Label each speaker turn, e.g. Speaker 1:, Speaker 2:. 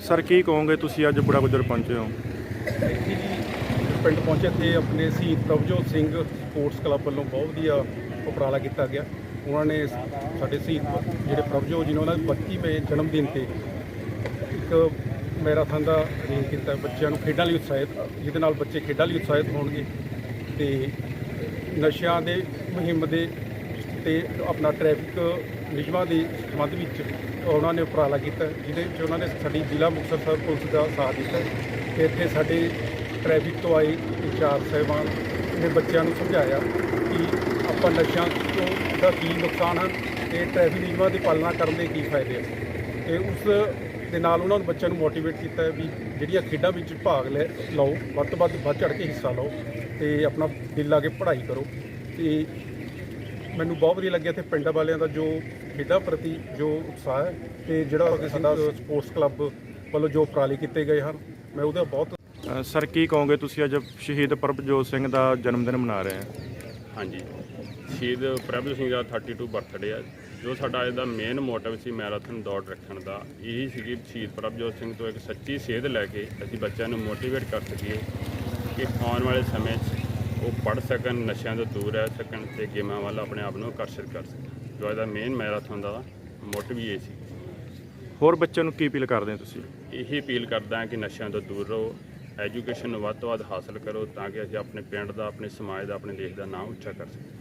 Speaker 1: Sir, ਕੀ ਕਹੋਗੇ ਤੁਸੀਂ ਅੱਜ ਬੜਾ ਗੁਜਰ ਪਹੁੰਚੇ ਹੋ?
Speaker 2: ਇੱਥੇ ਜੀ, ਪਿੰਡ ਪਹੁੰਚੇ ਤੇ ਆਪਣੇ ਸ਼ਹੀਦ ਪ੍ਰਭਜੋਤ ਸਿੰਘ ਸਪੋਰਟਸ ਕਲੱਬ ਵੱਲੋਂ ਬਹੁਤ ਵਧੀਆ ਉਪਰਾਲਾ ਕੀਤਾ ਗਿਆ। ਉਹਨਾਂ ਨੇ ਸਾਡੇ ਸ਼ਹੀਦ ਜਿਹੜੇ ਪ੍ਰਭਜੋਤ ਜੀ ਨੇ, ਉਹਨਾਂ ਦੇ 25ਵੇਂ ਜਨਮ ਦਿਨ ਤੇ ਇੱਕ ਮੈਰਾਥਨ ਦਾ ਅਰੇਂਜ ਕੀਤਾ। ਬੱਚਿਆਂ ਨੂੰ ਖੇਡਾਂ ਲਈ ਉਤਸ਼ਾਹਿਤ, ਜਿਹਦੇ ਨਾਲ ਬੱਚੇ ਖੇਡਾਂ ਲਈ ਉਤਸ਼ਾਹਿਤ ਹੋਣਗੇ ਤੇ ਨਸ਼ਿਆਂ ਦੇ ਮੁਹਿੰਮ ਦੇ ਤੇ ਆਪਣਾ ਟ੍ਰੈਫਿਕ ਨਿਯਮਾਂ ਦੇ ਸੰਬੰਧ ਵਿੱਚ ਉਹਨਾਂ ਨੇ ਉਪਰਾਲਾ ਕੀਤਾ, ਜਿਹਦੇ ਵਿੱਚ ਉਹਨਾਂ ਨੇ ਸਾਡੀ ਜ਼ਿਲ੍ਹਾ ਮੁਕਤਸਰ ਸਾਹਿਬ ਪੁਲਿਸ ਦਾ ਸਾਥ ਦਿੱਤਾ ਤੇ ਇੱਥੇ ਸਾਡੇ ਟ੍ਰੈਫਿਕ ਤੋਂ ਆਏ ਚਾਰ ਸਾਹਿਬਾਨ ਨੇ ਬੱਚਿਆਂ ਨੂੰ ਸਮਝਾਇਆ ਕਿ ਆਪਾਂ ਨਸ਼ਿਆਂ ਤੋਂ ਦਾ ਕੀ ਨੁਕਸਾਨ ਹਨ ਤੇ ਟ੍ਰੈਫਿਕ ਨਿਯਮਾਂ ਦੀ ਪਾਲਣਾ ਕਰਨ ਦੇ ਕੀ ਫਾਇਦੇ ਹਨ ਤੇ ਉਸ ਦੇ ਨਾਲ ਉਹਨਾਂ ਨੂੰ ਬੱਚਿਆਂ ਨੂੰ ਮੋਟੀਵੇਟ ਕੀਤਾ ਵੀ ਜਿਹੜੀਆਂ ਖੇਡਾਂ ਵਿੱਚ ਭਾਗ ਲੈ ਲਓ, ਵੱਧ ਤੋਂ ਵੱਧ ਵੱਧ ਚੜ੍ਹ ਕੇ ਹਿੱਸਾ ਲਓ ਤੇ ਆਪਣਾ ਦਿਲ ਲਾ ਕੇ ਪੜ੍ਹਾਈ ਕਰੋ ਤੇ ਮੈਨੂੰ ਬਹੁਤ ਵਧੀਆ ਲੱਗਿਆ ਤੇ ਪਿੰਡ ਵਾਲਿਆਂ ਦਾ ਜੋ ਖੇਡਾਂ ਪ੍ਰਤੀ ਜੋ ਉਤਸ਼ਾਹ ਹੈ ਤੇ ਜਿਹੜਾ ਕਿ ਸਾਡਾ ਸਪੋਰਟਸ ਕਲੱਬ ਵੱਲੋਂ ਜੋ ਉਪਰਾਲੇ ਕੀਤੇ ਗਏ ਹਨ ਮੈਂ ਉਹਦਾ ਬਹੁਤ
Speaker 1: ਸਰ ਕੀ ਕਹੋਗੇ ਤੁਸੀਂ ਅੱਜ ਸ਼ਹੀਦ ਪ੍ਰਭਜੋਤ ਸਿੰਘ ਦਾ ਜਨਮ ਦਿਨ ਮਨਾ ਰਹੇ ਹੋ?
Speaker 3: ਹਾਂਜੀ। ਸ਼ਹੀਦ ਪ੍ਰਭੂ ਸਿੰਘ ਦਾ 32 ਬਰਥਡੇ ਆ। ਜੋ ਸਾਡਾ ਇਹਦਾ ਮੇਨ ਮੋਟਿਵ ਸੀ ਮੈਰਾਥਨ ਦੌੜ ਰੱਖਣ ਦਾ ਇਹੀ ਸੀ ਕਿ ਸ਼ਹੀਦ ਪ੍ਰਭਜੋਤ ਸਿੰਘ ਤੋਂ ਇੱਕ ਸੱਚੀ ਸੇਧ ਲੈ ਕੇ ਅਸੀਂ ਬੱਚਿਆਂ ਨੂੰ ਮੋਟੀਵੇਟ ਕਰ ਸਕੀਏ ਕਿ ਆਉਣ ਵਾਲੇ ਸਮੇਂ 'ਚ ਉਹ ਪੜ੍ਹ ਸਕਣ ਨਸ਼ਿਆਂ ਤੋਂ ਦੂਰ ਰਹਿ ਸਕਣ ਤੇ ਗੇਮਾਂ ਵੱਲ ਆਪਣੇ ਆਪ ਨੂੰ ਆਕਰਸ਼ਿਤ ਕਰ ਸਕਣ। ਜੋ ਇਹਦਾ ਮੇਨ ਮੈਰਾਥਨ ਦਾ ਮੋਟਿਵ ਹੀ ਇਹ ਸੀ।
Speaker 1: ਹੋਰ ਬੱਚਿਆਂ ਨੂੰ ਕੀ ਅਪੀਲ ਕਰਦੇ ਹੋ ਤੁਸੀਂ?
Speaker 3: ਇਹੀ ਅਪੀਲ ਕਰਦਾ ਕਿ ਨਸ਼ਿਆਂ ਤੋਂ ਦੂਰ ਰਹੋ ਐਜੂਕੇਸ਼ਨ ਨੂੰ ਵੱਧ ਤੋਂ ਵੱਧ ਹਾਸਲ ਕਰੋ ਤਾਂ ਕਿ ਅਸੀਂ ਆਪਣੇ ਪਿੰਡ ਦਾ ਆਪਣੇ ਸਮਾਜ ਦਾ ਆਪਣੇ ਦੇਸ਼ ਦਾ ਨਾਮ ਉੱਚਾ ਕਰ ਸਕੀਏ।